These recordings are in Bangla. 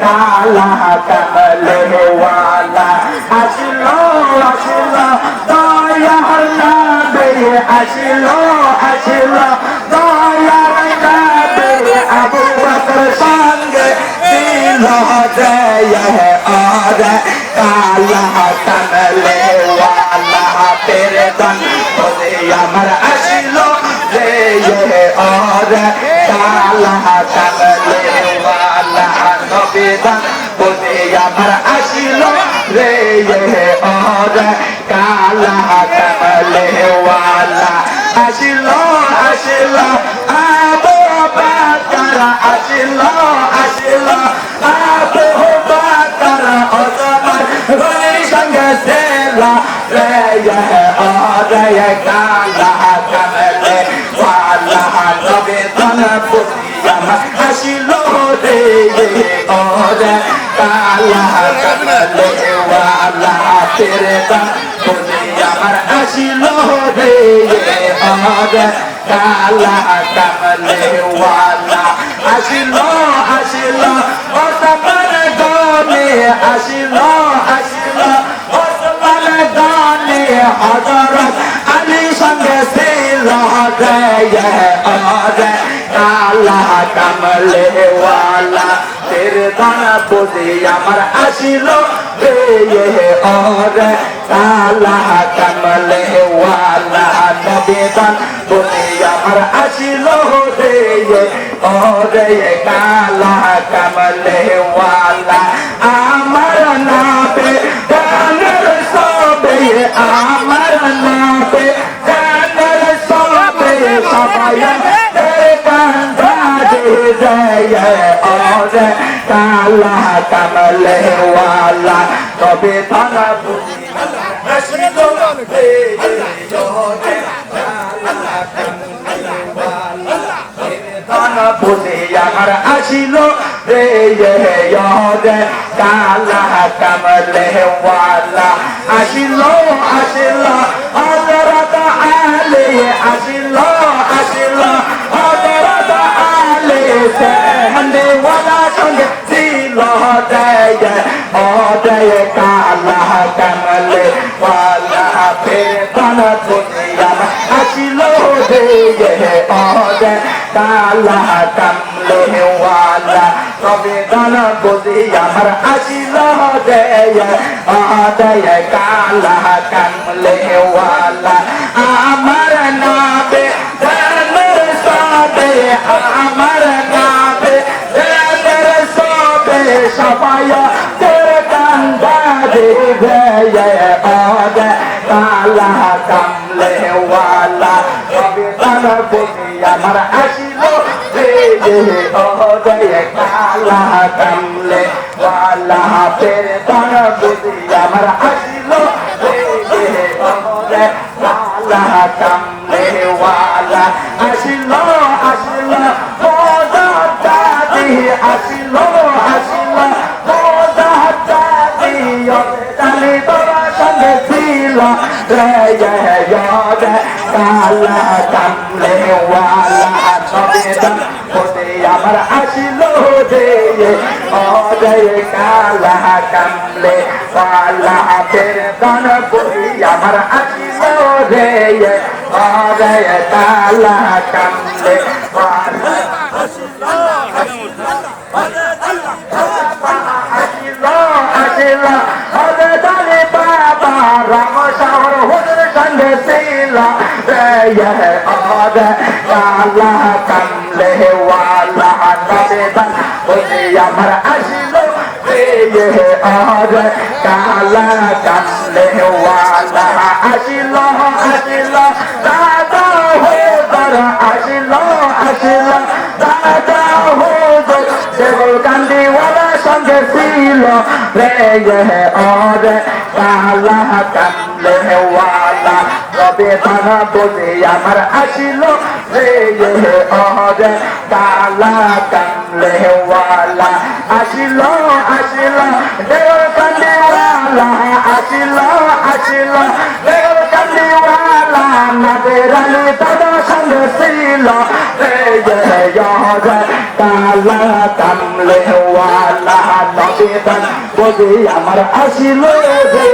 কালা কালে ওয়ালা আসলো আসলো দয়ার নাবে আসলো আসলো দয়ার নাবে আবু বকর সঙ্গে দিল দয়া হে আর কালা কালে ওয়ালা তেরে আমার আসলো রে پر آج کالا کل والا آپ پاتر آسل آپ پاتر ری یا کال হাসিল রে ওরে কালা কালে ওয়ালা তেরে বা আমার হাসিল রে ওরে কালা ওয়ালা তের দানা পদে আমার আসিল। বেয়ে অরে কালা কামলে ওয়ালা নবেদান পদে আমার আসিল। বেয়ে অরে কালা কামলে ওয়ালা, আমার সবাই আছে তা আল্লাহ কামলে ওয়ালা, তবে তারা আমার আসিল রে কালা কামলে ওয়ালা। আসিল আসিল হজরত আলে, আসিল আসিল হজরত আলে কানা বলে আমার আসিল রে রে কালা কামলে ওয়ালা তবে গান বলি আমার আসিল দেয় আদয় কালা কামলে ওয়ালা কালা কামলে ওয়ালা ফের তন বুঝি আমার আসিল কালা কামলে ওয়ালা আসিল আসিল ওদা দাদি আসিল আসিল ওদা দাদি তালি বাবা সঙ্গে ছিল। রে কালা ওয়ালা নবেদন হতে আমার আসিল যে অজয় কালা কামলে কালা ফের দন বলি, আমার আসিল যে অজয় কালা কামলে রাম সাহর হোটেল কান্দে কালা কামলে ওয়া আল্লাহ আল্লাহ ওই আমার আসিল আর কালা কালে আসিল আসিল, দাদা হয়ে আসিল আসিল, দাদা গান্ধী ওয়ালা সঙ্গে ছিল, রে আর কালা কালে হেওয়ালা রবে থানা বোঝে আমার আসিল। রে অহরে তালা কামলে হেওয়ালা আসিল আসিল দেওয়াল কান্দিওয়ালা আসিল আসিল দেওয়াল কান্দিওয়ালা নাদের আলী দাদা তালা কামলে হেওয়ালা নবেদন বোঝে আমার আসিল। রে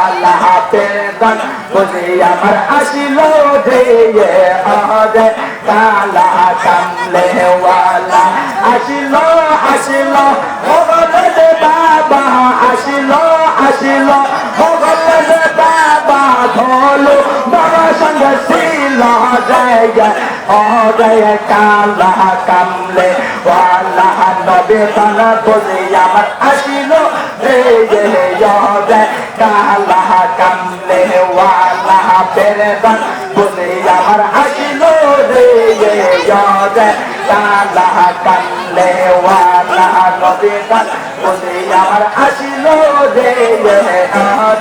পেদান বলে আমার আসিল রে আদে কালা কামলেওয়ালা আসিল আসিল মোগলে বাবা আসিল আসিল মোগলে বাবা ধলো বাবা সঙ্গে ছিল জয় অজয় কালা কামলে ওয়ালা নবে তানা বলে আমার কামলে ওয়ালা তান বলে আমার আসিল রে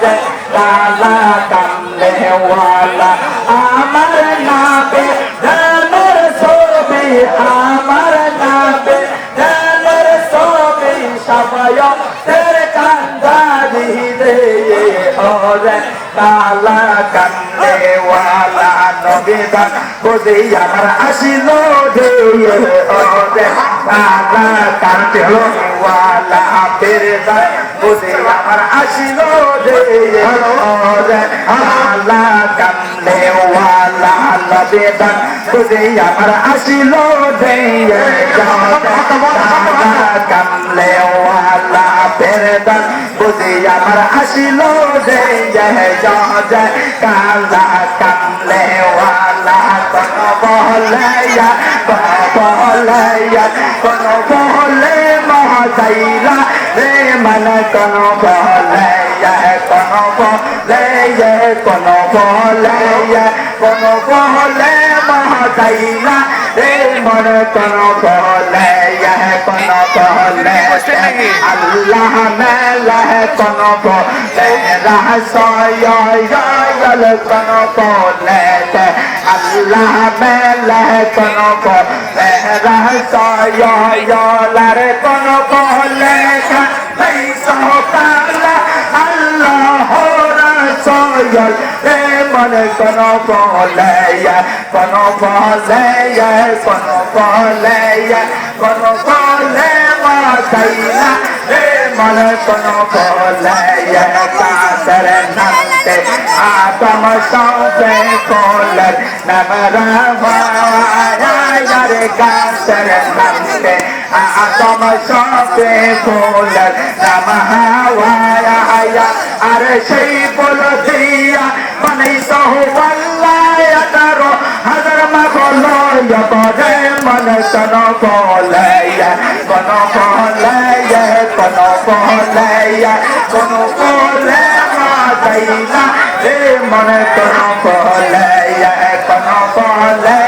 জয় কালা কামলে ওয়ালা আমার নামে ধানের ছবি আমার নামে ধানের ছবি সবাই তের কান্দারি রে ওরে কালা কান্দে ওয়ালা নবেদান বোঝে আমার আসিল রে ওরে কালা কান্দে ওয়ালা পেরেদান বোঝে আমার আসিল রে ওরে কালা কান্দে ওয়ালা নবেদান বোঝে আমার আসিল রে কালা কান্দে ওয়ালা পেরেদান বোঝে আমার আসিল রে জয় কালা কামলে ওয়ালা কোন কোন বহলেয়া কোন বহলে মহাজাইলা রে মন, কোন বহলেয়া কোন বহলেয়া কোন বহলেয়া কোন বহলে মহাজাইলা রে মন, কোন বহলেয়া কোন বহলে আল্লাহ মেলা কোন বহলে রহসয়াল কোন বলে আল্লাহ মেলা কোন বলে রহসয়াল কোন বলে আল্লাহ রসয়াল এ মন কোন বলে কোন বলে কোন বলে কোন বলে মাতাইলা এ মন কোন বলে কাসর নন্তে আদম সৌফে কোলর নমরামায়া রে কাসর নন্তে আদম সৌফে কোলর আর সেই বল মানে হাজার মাগলো বরে মন কোন বলেয়া মাইয়া, কোন কোলে মাইলা হে মনে কোন কোলে কোন কোলে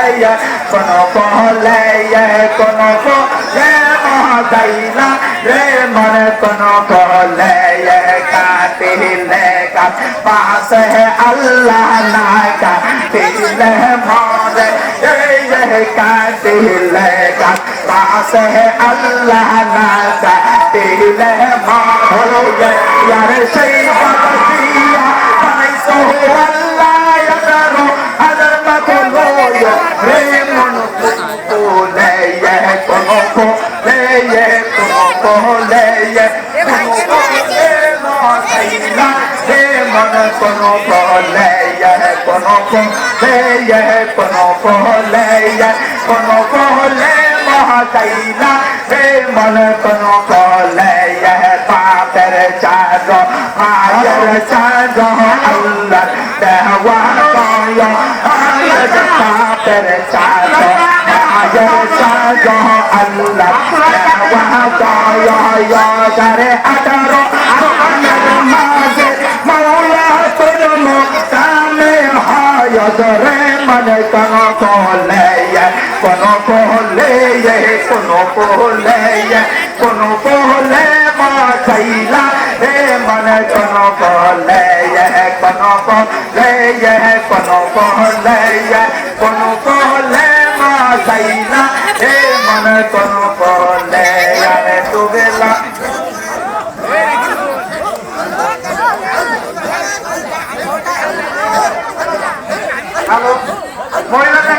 কোন কোলে কোন কোলে মাইলা রে মনে কোন কোলে কাতিলে কা পাস হে আল্লাহ না কাতিলে মরে কাতিলে কা পাস হে আল্লাহ না तेरे मारो यार सही बतिया भाई सो अल्लाह या करो हजर मत लो या रे मन तो ले ये तुम को ले ये तुम को ले ये तुम को ले ना सही ना रे मन तुम को ले ये तुम को ले ये तुम को ले ये तुम को ले महाताई চার আল্লাহ দেওয়া কয় আয়ের পাপের চার আয়ের চার আল্লাহ দেওয়া কয় করে আঠারো আয়ের মাঝে রে মনে কোন কোলে কোন কোলে কোন কোলে লইয়ে কোনো কহলে কোনো কহলে মা সাইনা হে মন কোনো